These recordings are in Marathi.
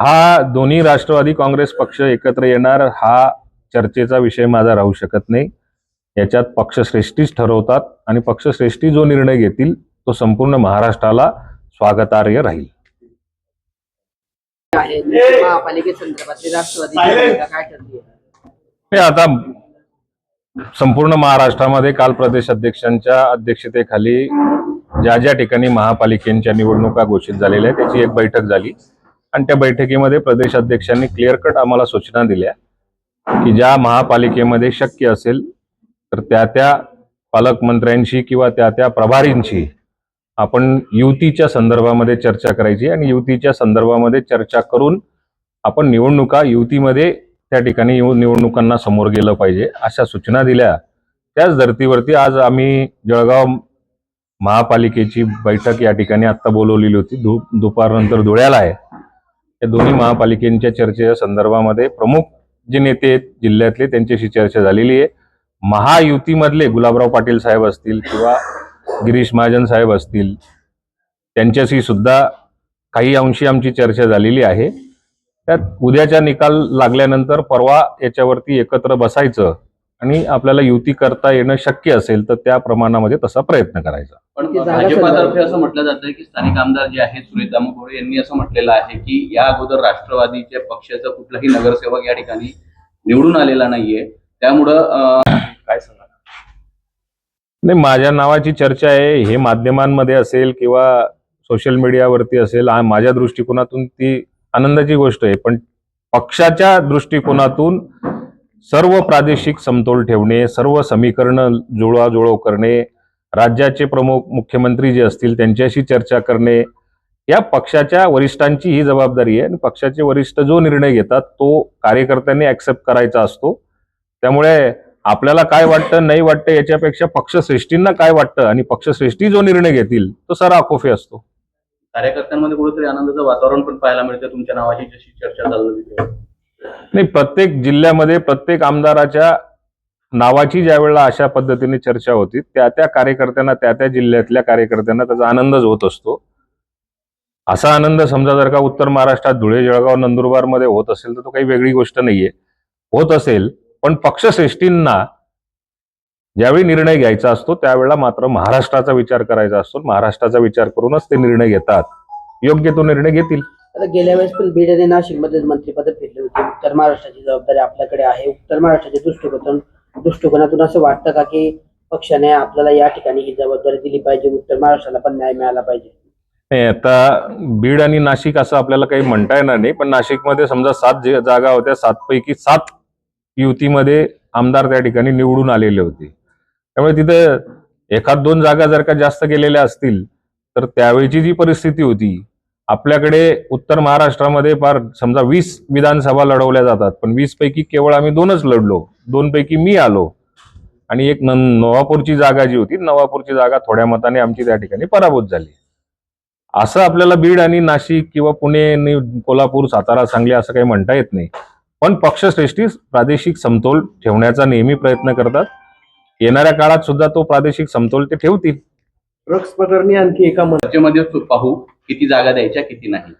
हा दोन्ही राष्ट्रवादी काँग्रेस पक्ष एकत्र येणार हा चर्चेचा विषय माझा राहू शकत नाही. याच्यात पक्षश्रेष्ठीच ठरवतात आणि पक्षश्रेष्ठी जो निर्णय घेतील तो संपूर्ण महाराष्ट्राला स्वागतार्ह राहील. हे आता संपूर्ण महाराष्ट्रामध्ये काल प्रदेश अध्यक्षांच्या अध्यक्षतेखाली ज्या ज्या ठिकाणी महापालिकेच्या निवडणुका घोषित झालेल्या आहेत त्याची एक बैठक झाली. आणि त्या बैठकीमध्ये प्रदेशाध्यक्षांनी क्लिअर कट आम्हाला सूचना दिल्या की ज्या महापालिकेमध्ये शक्य असेल तर त्या त्या पालकमंत्र्यांशी किंवा त्या त्या प्रभारींशी आपण युतीच्या संदर्भामध्ये चर्चा करायची आणि युतीच्या संदर्भामध्ये चर्चा करून आपण निवडणुका युतीमध्ये त्या ठिकाणी येऊन निवडणुकांना समोर गेलं पाहिजे अशा सूचना दिल्या. त्याच धर्तीवरती आज आम्ही जळगाव महापालिकेची बैठक या ठिकाणी आत्ता बोलवलेली होती. दु दुपारनंतर धुळ्याला आहे. या दोन्ही महापालिकेच्या चर्चेच्या संदर्भामध्ये प्रमुख जे नेते आहेत जिल्ह्यातले त्यांच्याशी चर्चा झालेली आहे. महायुतीमधले गुलाबराव पाटील साहेब असतील किंवा गिरीश महाजन साहेब असतील त्यांच्याशी सुद्धा काही अंशी आमची चर्चा झालेली आहे. त्यात उद्याचा निकाल लागल्यानंतर परवा याच्यावरती एकत्र बसायचं आणि आपल्याला युती करता येणं शक्य असेल तर त्या प्रमाणामध्ये तसा प्रयत्न करायचा. पण भाजपातर्फे असं म्हटलं जातं की स्थानिक आमदार जे आहेत सुरेश दामोदर यांनी असं म्हटलेलं आहे की या अगोदर राष्ट्रवादीच्या पक्षाचा कुठलाही नगरसेवक या ठिकाणी निवडून आलेला नाहीये. त्यामुळं काय सांगा नाही माझ्या नावाची चर्चा आहे हे माध्यमांमध्ये असेल किंवा सोशल मीडियावरती असेल माझ्या दृष्टिकोनातून ती आनंदाची गोष्ट आहे. पण पक्षाच्या दृष्टिकोनातून सर्व प्रादेशिक समतोल ठेवणे सर्व समीकरण जुळवाजुळव करणे राज्याचे प्रमुख मुख्यमंत्री जे असतील त्यांच्याशी चर्चा करणे या पक्षाच्या वरिष्ठांची ही जबाबदारी आहे आणि पक्षाचे वरिष्ठ जो निर्णय घेतात तो कार्यकर्त्यांनी ऍक्सेप्ट करायचा असतो. त्यामुळे आपल्याला काय वाटतं नाही वाटतं याच्यापेक्षा पक्षश्रेष्ठींना काय वाटतं आणि पक्षश्रेष्ठी जो निर्णय घेतील तो सर आखोफे असतो. कार्यकर्त्यांमध्ये कुठेतरी आनंदाचं वातावरण पण पाहायला मिळतं तुमच्या नावाची जशी चर्चा चालू नाही प्रत्येक जिल्ह्यामध्ये प्रत्येक आमदाराच्या नावाची ज्या वेळेला अशा पद्धतीने चर्चा होती त्या त्या कार्यकर्त्यांना त्या त्या जिल्ह्यातल्या कार्यकर्त्यांना त्याचा आनंदच होत असतो. असा आनंद समजा जर का उत्तर महाराष्ट्रात धुळे जळगाव नंदुरबारमध्ये होत असेल तर तो काही वेगळी गोष्ट नाहीये. होत असेल पण पक्षश्रेष्ठींना ज्यावेळी निर्णय घ्यायचा असतो त्यावेळेला मात्र महाराष्ट्राचा विचार करायचा असतो. महाराष्ट्राचा विचार करूनच ते निर्णय घेतात. योग्य तो निर्णय घेतील. आता गेल्या वेळेस पण बीड आणि नाशिकमध्ये मंत्रिपद फिरले होते. उत्तर महाराष्ट्राची जबाबदारी आपल्याकडे आहे. उत्तर महाराष्ट्राच्या दृष्टिकोनातून दृष्टिकोनातून असं वाटतं का की पक्षाने आपल्याला या ठिकाणी ही जबाबदारी दिली पाहिजे? उत्तर महाराष्ट्राला पण न्याय मिळाला पाहिजे. नाही आता बीड आणि नाशिक असं आपल्याला काही म्हणता येणार नाही पण नाशिकमध्ये समजा सात जागा होत्या सात पैकी सात युतीमध्ये आमदार त्या ठिकाणी निवडून आलेले होते. त्यामुळे तिथं एखाद दोन जागा जर का जास्त गेलेल्या असतील तर त्यावेळीची जी परिस्थिती होती आपल्याकडे उत्तर महाराष्ट्रामध्ये फार समजा वीस विधानसभा लढवल्या जातात पण वीस पैकी केवळ आम्ही दोनच लढलो. दोन पैकी मी आलो. आणि एक न- नवापूरची जागा जी होती नवापूरची जागा थोड्या मताने आमची त्या ठिकाणी पराभूत झाली. असं आपल्याला बीड आणि नाशिक किंवा पुणे कोल्हापूर सातारा सांगली असं काही म्हणता येत नाही. पण पक्षश्रेष्ठी प्रादेशिक समतोल ठेवण्याचा नेहमी प्रयत्न करतात. येणाऱ्या काळात सुद्धा तो प्रादेशिक समतोल ते ठेवतील. ड्रग्ज प्रकरणी आणखी एका चर्चेमध्ये पाहू किती जागा द्यायच्या किती नाही.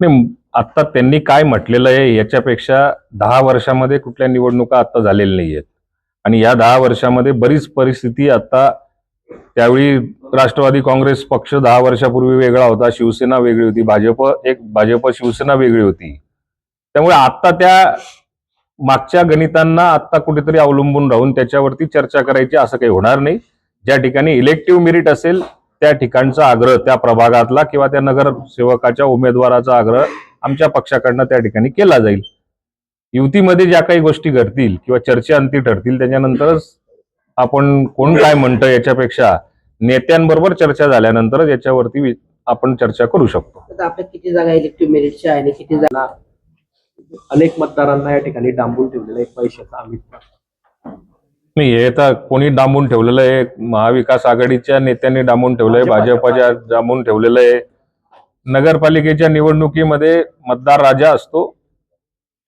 नाही आता त्यांनी काय म्हटलेलं आहे याच्यापेक्षा दहा वर्षामध्ये कुठल्या निवडणुका आता झालेल्या नाही आहेत आणि या दहा वर्षामध्ये बरीच परिस्थिती आता त्यावेळी राष्ट्रवादी काँग्रेस पक्ष दहा वर्षापूर्वी वेगळा होता शिवसेना वेगळी होती भाजप एक भाजप शिवसेना वेगळी होती. त्यामुळे आता त्या मागच्या गणितांना आता कुठेतरी अवलंबून राहून त्याच्यावरती चर्चा करायची असं काही होणार नाही. ज्या ठिकाणी इलेक्टिव्ह मेरिट असेल त्या ठिकाणचा आग्रह त्या प्रभागातला किंवा त्या नगरसेवकाच्या उमेदवाराचा आग्रह आमच्या पक्षाकडनं त्या ठिकाणी केला जाईल. युतीमध्ये ज्या काही गोष्टी घडतील किंवा चर्चा अंती ठरतील त्याच्यानंतरच आपण कोण काय म्हणतं याच्यापेक्षा नेत्यांबरोबर चर्चा झाल्यानंतरच याच्यावरती आपण चर्चा करू शकतो. आपल्या किती जागा इलेक्टिव्ह मेरिटच्या आहे किती जागा अनेक मतदारांना या ठिकाणी डांबून ठेवलेला एक पैशाचा अमित. नाही हे तर कोणी डांबून ठेवलेलं आहे. महाविकास आघाडीच्या नेत्यांनी डांबून ठेवलंय भाजपाच्या भाजपच्या डांबून ठेवलेलं आहे. नगरपालिकेच्या निवडणुकीमध्ये मतदार राजा असतो.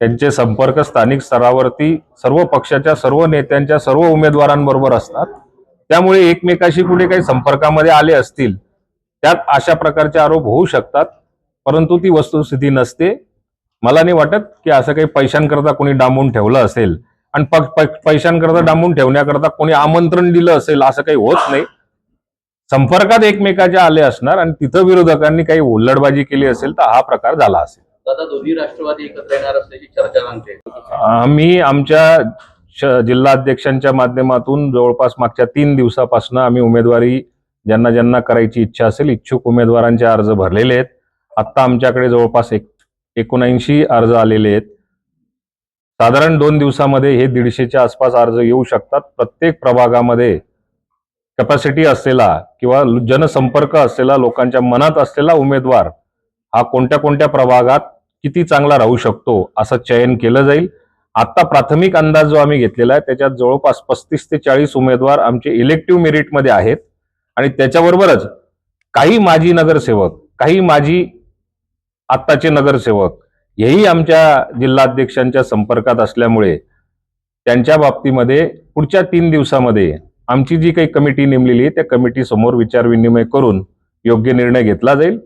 त्यांचे संपर्क स्थानिक स्तरावरती सर्व पक्षाच्या सर्व नेत्यांच्या सर्व उमेदवारांबरोबर असतात. त्यामुळे एकमेकाशी कुठे काही संपर्कामध्ये आले असतील त्यात अशा प्रकारचे आरोप होऊ शकतात. परंतु ती वस्तुस्थिती नसते. मला नाही वाटत की असं काही पैशांकरता कोणी डांबून ठेवलं असेल. आणि पैशांकरता डांबून ठेवण्याकरता कोणी आमंत्रण दिलं असेल असं काही होत नाही. संपर्कात एकमेकाच्या आले असणार आणि तिथं विरोधकांनी काही हुल्लडबाजी केली असेल तर हा प्रकार झाला असेल. दोन्ही राष्ट्रवादी एकत्र येणार असल्याची चर्चा आम्ही आमच्या जिल्हाध्यक्षांच्या माध्यमातून जवळपास मागच्या तीन दिवसापासून आम्ही उमेदवारी ज्यांना ज्यांना करायची इच्छा असेल इच्छुक उमेदवारांचे अर्ज भरलेले आहेत. आत्ता आमच्याकडे जवळपास एक एकोणऐंशी अर्ज आलेले आहेत. साधारण दोन दिवसामध्ये हे दीडशेच्या आसपास अर्ज येऊ शकतात. प्रत्येक प्रभागामध्ये कॅपॅसिटी असलेला किंवा जनसंपर्क असलेला लोकांच्या मनात असलेला उमेदवार हा कोणत्या कोणत्या प्रभागात किती चांगला राहू शकतो असं चयन केलं जाईल. आत्ता प्राथमिक अंदाज जो आम्ही घेतलेला आहे त्याच्यात जवळपास पस्तीस ते चाळीस उमेदवार आमचे इलेक्टिव्ह मेरिटमध्ये आहेत. आणि त्याच्याबरोबरच काही माजी नगरसेवक काही माजी आत्ताचे नगरसेवक हेही आमच्या जिल्हाध्यक्षांच्या संपर्कात असल्यामुळे त्यांच्या बाबतीमध्ये पुढच्या तीन दिवसामध्ये आमची जी काही कमिटी नेमलेली आहे त्या कमिटी समोर विचारविनिमय करून योग्य निर्णय घेतला जाईल.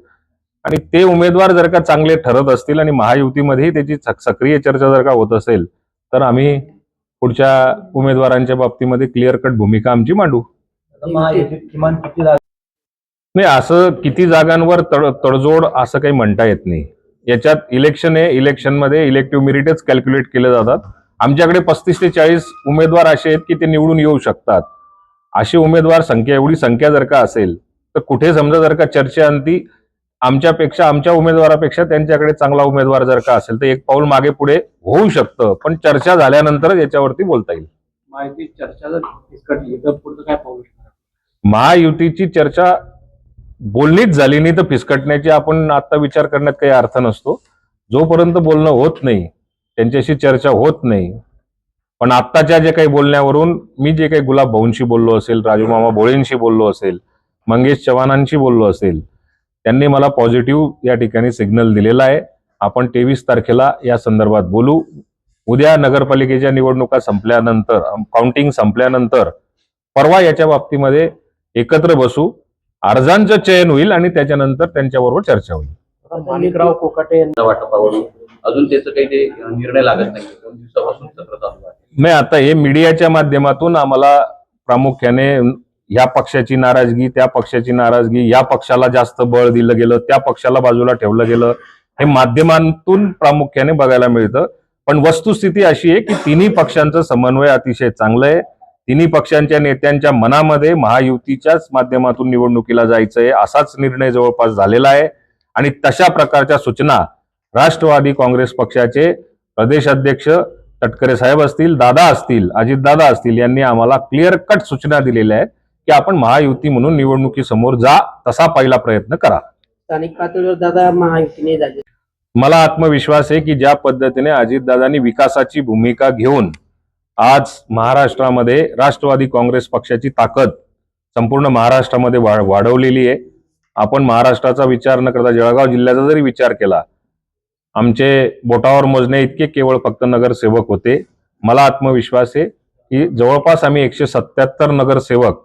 आणि ते उमेदवार जर का चांगले ठरत असतील आणि महायुतीमध्येही त्याची सक- सक्रिय चर्चा जर का होत असेल तर आम्ही पुढच्या उमेदवारांच्या बाबतीमध्ये क्लिअर कट भूमिका आमची मांडू. नाही असं किती जागांवर तड तडजोड असं काही म्हणता येत नाही. याच्यात इलेक्शन आहे इलेक्शनमध्ये इलेक्टिव्ह मेरिटच कॅल्क्युलेट केले जातात. आमच्याकडे पस्तीस ते चाळीस उमेदवार असे आहेत की ते निवडून येऊ शकतात. अशी उमेदवार संख्या एवढी संख्या जर का असेल तर कुठे समजा जर का चर्चेअंती आमच्यापेक्षा आमच्या उमेदवारापेक्षा त्यांच्याकडे चांगला उमेदवार जर का असेल तर एक पाऊल मागे पुढे होऊ शकतं. पण चर्चा झाल्यानंतरच याच्यावरती बोलता येईल. माहिती चर्चा जर काय महायुतीची चर्चा बोलणीच झाली नाही तर फिसकटण्याची आपण आता विचार करण्यात काही अर्थ नसतो. जोपर्यंत बोलणं होत नाही त्यांच्याशी चर्चा होत नाही. पण आत्ताच्या जे काही बोलण्यावरून मी जे काही गुलाब भाऊंशी बोललो असेल राजूमामा भोळेंशी बोललो असेल मंगेश चव्हाणांशी बोललो असेल त्यांनी मला पॉझिटिव्ह या ठिकाणी सिग्नल दिलेला आहे. आपण तेवीस तारखेला या संदर्भात बोलू. उद्या नगरपालिकेच्या निवडणुका संपल्यानंतर काउंटिंग संपल्यानंतर परवा याच्या बाबतीमध्ये एकत्र बसू. अर्जांचं चयन होईल आणि त्याच्यानंतर त्यांच्याबरोबर चर्चा होईल. माणिकराव कोकाटे यांनी वाटपावरून अजून त्याचं काही ते निर्णय लागत नाही. दोन दिवसापासून सत्र चालू आहे. नाही आता हे मीडियाच्या माध्यमातून आम्हाला प्रामुख्याने या पक्षाची नाराजगी त्या पक्षाची नाराजगी या पक्षाला जास्त बळ दिलं गेलं त्या पक्षाला बाजूला ठेवलं गेलं हे माध्यमांतून प्रामुख्याने बघायला मिळतं. पण वस्तुस्थिती अशी आहे की तिन्ही पक्षांचं समन्वय अतिशय चांगलं आहे. तिन्ही पक्षांच्या नेत्यांच्या मनामध्ये महायुतीच्याच माध्यमातून निवडणुकीला जायचंय असाच निर्णय जवळपास झालेला आहे. आणि तशा प्रकारच्या सूचना राष्ट्रवादी काँग्रेस पक्षाचे प्रदेश अध्यक्ष तटकरे साहेब असतील दादा असतील अजित दादा असतील यांनी आम्हाला क्लिअर कट सूचना दिलेल्या आहेत की आपण महायुती म्हणून निवडणुकीसमोर जा तसा पहिला प्रयत्न करा. स्थानिक पातळीवर दादा महायुतीने मला आत्मविश्वास आहे की ज्या पद्धतीने अजितदादांनी विकासाची भूमिका घेऊन आज महाराष्ट्रामध्ये राष्ट्रवादी काँग्रेस पक्षाची ताकद संपूर्ण महाराष्ट्रामध्ये वा वाढवलेली आहे. आपण महाराष्ट्राचा विचार न करता जळगाव जिल्ह्याचा जरी विचार केला आमचे बोटावर मोजणे इतके केवळ फक्त नगरसेवक होते. मला आत्मविश्वास आहे की जवळपास आम्ही एकशे सत्याहत्तर नगरसेवक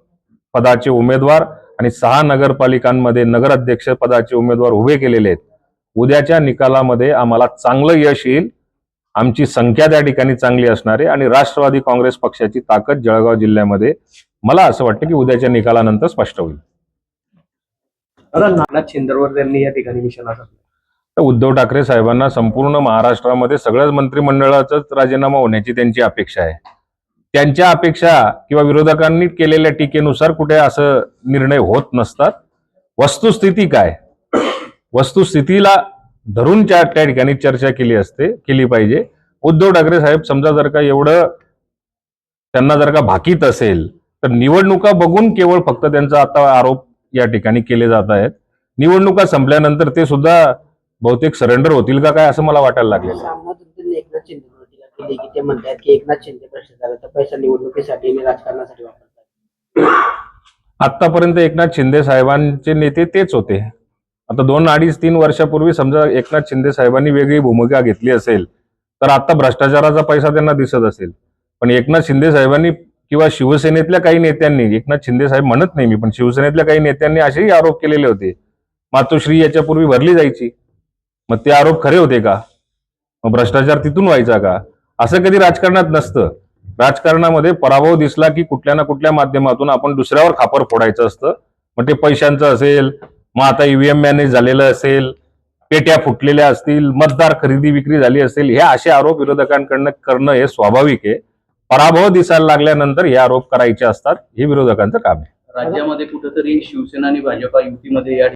पदाचे उमेदवार आणि सहा नगरपालिकांमध्ये नगराध्यक्ष पदाचे उमेदवार उभे केलेले आहेत. उद्याच्या निकालामध्ये आम्हाला चांगलं यश येईल. आमची संख्या त्या ठिकाणी चांगली असणार आहे आणि राष्ट्रवादी काँग्रेस पक्षाची ताकद जळगाव जिल्ह्यामध्ये मला असं वाटतं की उद्याच्या निकालानंतर स्पष्ट होईल. त्यांनी या ठिकाणी निशाणा तर उद्धव ठाकरे साहेबांना संपूर्ण महाराष्ट्रामध्ये सगळ्याच मंत्रिमंडळाचाच राजीनामा होण्याची त्यांची अपेक्षा आहे. त्यांच्या अपेक्षा किंवा विरोधकांनी केलेल्या टीकेनुसार कुठे असं निर्णय होत नसतात. वस्तुस्थिती काय? वस्तुस्थितीला धरून त्या त्या ठिकाणी चर्चा केली असते केली पाहिजे. उद्धव ठाकरे साहेब समजा जर का एवढं त्यांना जर का भाकीत असेल तर निवडणुका बघून केवळ फक्त त्यांचा आता आरोप या ठिकाणी केले जात आहेत. निवडणुका संपल्यानंतर ते सुद्धा बहुतेक सरेंडर होतील का काय असं मला वाटायला लागलेलं आहे. सामनातून त्यांनी एकनाथ ते म्हणतात की शिंदे पैसा निवडणुकीसाठी आणि राजकारणासाठी वापरतात. आतापर्यंत एकनाथ शिंदे साहेबांचे नेते तेच होते. आता दोन अडीच तीन वर्षापूर्वी समजा एकनाथ शिंदे साहेबांनी वेगळी भूमिका घेतली असेल तर आता भ्रष्टाचाराचा पैसा त्यांना दिसत असेल. पण एकनाथ शिंदे साहेबांनी किंवा शिवसेनेतल्या काही नेत्यांनी एकनाथ शिंदे साहेब म्हणत नाही मी पण शिवसेनेतल्या काही नेत्यांनी असेही आरोप केलेले होते. मातोश्री याच्यापूर्वी भरली जायची. मग ते आरोप खरे होते का? मग भ्रष्टाचार तिथून व्हायचा का? असं कधी राजकारणात नसतं. राजकारणामध्ये पराभव दिसला की कुठल्या ना कुठल्या माध्यमातून आपण दुसऱ्यावर खापर फोडायचं असतं. मग ते पैशांचं असेल मग आता ईव्हीएम मॅनेज झालेलं असेल पेट्या फुटलेल्या असतील मतदार खरेदी विक्री झाली असेल हे असे आरोप विरोधकांकडनं करणं हे स्वाभाविक आहे. पराभव दिसायला लागल्यानंतर हे आरोप करायचे असतात हे विरोधकांचं काम आहे. राज्यामध्ये कुठंतरी शिवसेना आणि भाजपा युतीमध्ये या